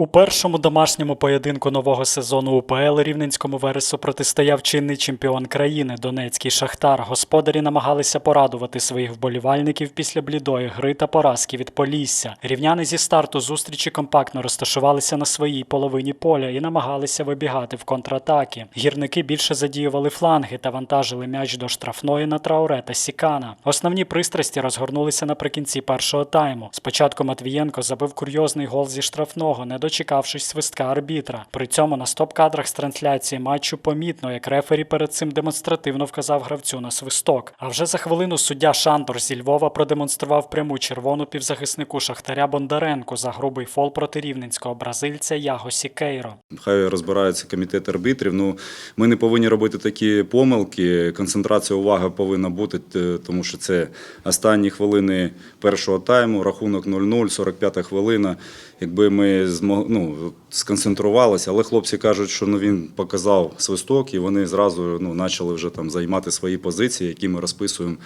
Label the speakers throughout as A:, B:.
A: У першому домашньому поєдинку нового сезону УПЛ Рівненському Вересу протистояв чинний чемпіон країни Донецький Шахтар. Господарі намагалися порадувати своїх вболівальників після блідої гри та поразки від Полісся. Рівняни зі старту зустрічі компактно розташувалися на своїй половині поля і намагалися вибігати в контратаки. Гірники більше задіювали фланги та вантажили м'яч до штрафної на Трауре та Сікана. Основні пристрасті розгорнулися наприкінці першого тайму. Спочатку Матвієнко забив курйозний гол зі штрафного, не дочекавшись свистка арбітра. При цьому на стоп-кадрах з трансляції матчу помітно, як рефері перед цим демонстративно вказав гравцю на свисток. А вже за хвилину суддя Шандор зі Львова продемонстрував пряму червону півзахиснику Шахтаря Бондаренку за грубий фол проти рівненського бразильця Яго Сікейро.
B: Хай розбирається комітет арбітрів. Ну ми не повинні робити такі помилки. Концентрація уваги повинна бути, тому що це останні хвилини першого тайму, рахунок 0-0, 45 хвилина. Якби ми ну, сконцентрувалися, але хлопці кажуть, що ну, він показав свисток, і вони зразу ну, почали вже там займати свої позиції, які ми розписуємо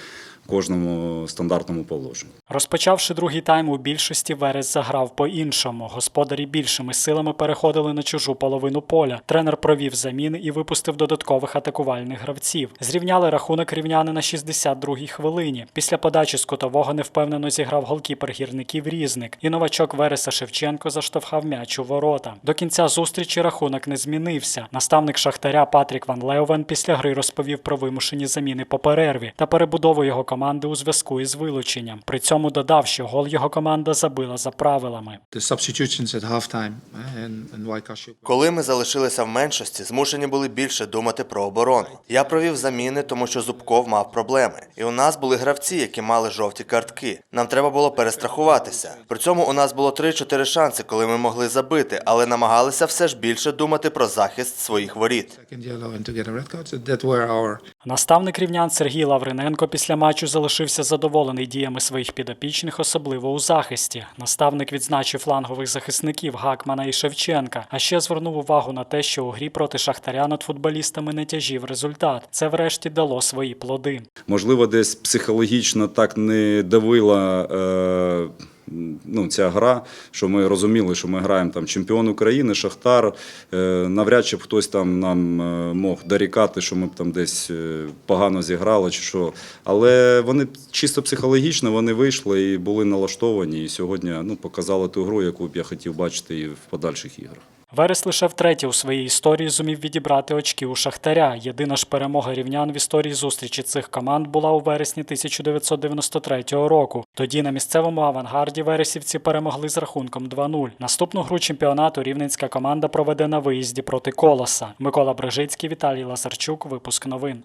B: кожному стандартному положенні.
A: Розпочавши другий тайм, у більшості Верес заграв по-іншому. Господарі більшими силами переходили на чужу половину поля. Тренер провів заміни і випустив додаткових атакувальних гравців. Зрівняли рахунок рівняни на 62-й хвилині. Після подачі з кутового невпевнено зіграв голкіпер гірників Різник. І новачок Вереса Шевченко заштовхав м'яч у ворота. До кінця зустрічі рахунок не змінився. Наставник Шахтаря Патрік Ван Леовен після гри розповів про вимушені заміни по перерві та перебудову його команди у зв'язку із вилученням. При цьому додав, що гол його команда забила за правилами.
C: eh.
D: Коли ми залишилися в меншості, змушені були більше думати про оборону. Я провів заміни, тому що Зубков мав проблеми. І у нас були гравці, які мали жовті картки. Нам треба було перестрахуватися. При цьому у нас було 3-4 шанси, коли ми могли забити, але намагалися все ж більше думати про захист своїх воріт.
A: Наставник рівнян Сергій Лавриненко після матчу залишився задоволений діями своїх підопічних, особливо у захисті. Наставник відзначив флангових захисників Гакмана і Шевченка, а ще звернув увагу на те, що у грі проти Шахтаря над футболістами не тяжів результат. Це врешті дало свої плоди.
B: Можливо, десь психологічно так не давила е, ну, ця гра, що ми розуміли, що ми граємо там чемпіон України, Шахтар. Е, навряд чи б хтось там нам е, мог дорікати, що ми б там десь е, погано зіграли чи що. Але вони чисто психологічно вони вийшли і були налаштовані. І сьогодні ну, показали ту гру, яку б я хотів бачити і в подальших іграх.
A: Верес лише втретє у своїй історії зумів відібрати очки у Шахтаря. Єдина ж перемога рівнян в історії зустрічі цих команд була у вересні 1993 року. Тоді на місцевому авангарді вересівці перемогли з рахунком 2-0. Наступну гру чемпіонату рівненська команда проведе на виїзді проти Колоса. Микола Брижицький, Віталій Лазарчук. Випуск новин.